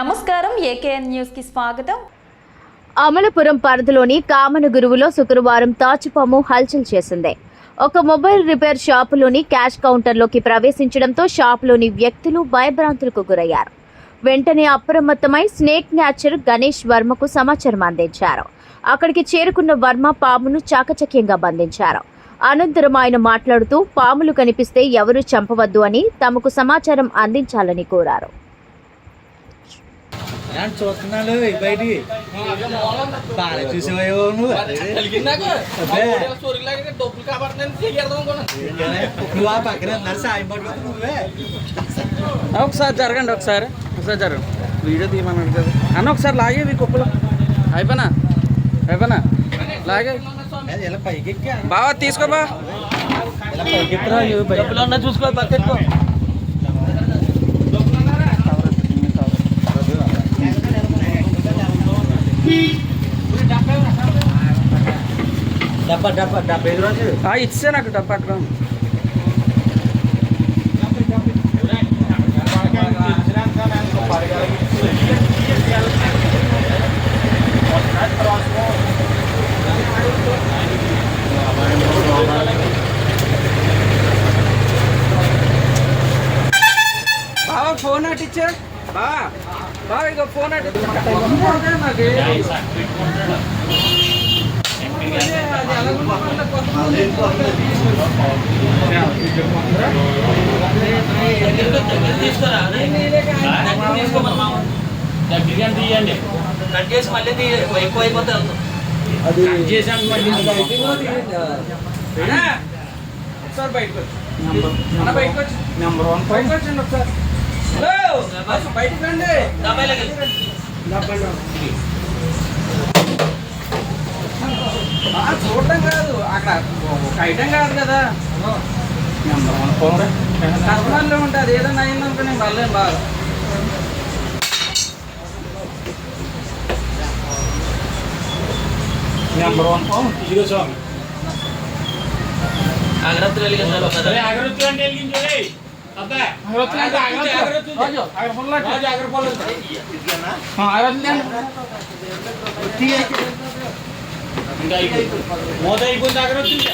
నమస్కారం ఏకేఎన్ న్యూస్కి స్వాగతం. అమలపురం పరిధిలోని కామనగురువులో శుక్రవారం తాచుపాము హల్చల్ చేసింది. ఒక మొబైల్ రిపేర్ షాపులోని క్యాష్ కౌంటర్లోకి ప్రవేశించడంతో షాపులోని వ్యక్తులు భయభ్రాంతులకు గురయ్యారు. వెంటనే అప్రమత్తమై స్నేక్ న్యాచర్ గణేష్ వర్మకు సమాచారం అందించారు. అక్కడికి చేరుకున్న వర్మ పామును చాకచక్యంగా బంధించారు. అనంతరం ఆయన మాట్లాడుతూ పాములు కనిపిస్తే ఎవరూ చంపవద్దు అని తమకు సమాచారం అందించాలని కోరారు. ఏంటి చూస్తున్నాడు? ఈ బయటికి బాగా చూసేవావు నువ్వు? ఆ పక్కన సాయం పట్టుకుంటూ నువ్వే. ఒకసారి జరగండి ఒకసారి. ఒకసారి జరగండి. వీడియో తీయమన్నాడు కదా. అన్న ఒకసారి లాగే మీ కుప్పలు అయిపోయినా అయిపోయినా లాగే. బావా తీసుకో బా. ఇలా పైకి ఎక్కురా ఇవి బయట. డబ్బులు ఉన్నా చూసుకో పక్కెట్టుకో డబ్బా డబ్బా డబ్బా ఐదు రోజులు ఆ, ఇచ్చే నాకు డబ్బు అక్కడ ఉంది. బావా ఫోన్ అటు ఇచ్చా బావా బావా ఇక ఫోన్ అటు. ఇచ్చా. నాకు అదే, అది ఎలాగుంటుందంటే కొంతమంది తీయండి కట్ చేసి మళ్ళీ ఎక్కువ అయిపోతే అది చేసాను మళ్ళీ? ఒకసారి బయటకు వచ్చి. నెంబర్ వన్ బయటకు వచ్చండి ఒకసారి. బయటకు రండి చూడటం కాదు అక్కడ ఒక ఐటమ్ కాదు కదా కస్టమర్లో ఉంటుంది ఏదన్నా అయిందనుకో నేను మళ్ళీ బాగా నెంబర్ వన్ ఫోన్ ఇదిగో స్వామి అగరత్తులు వెలిగించాలి అగరత్తులు అంటే వెలిగించు రేయ్. అబ్బా. అగరొత్తులు. ఇంకా అయిపోయింది. మూత అయిపోయింది అగరొత్తులు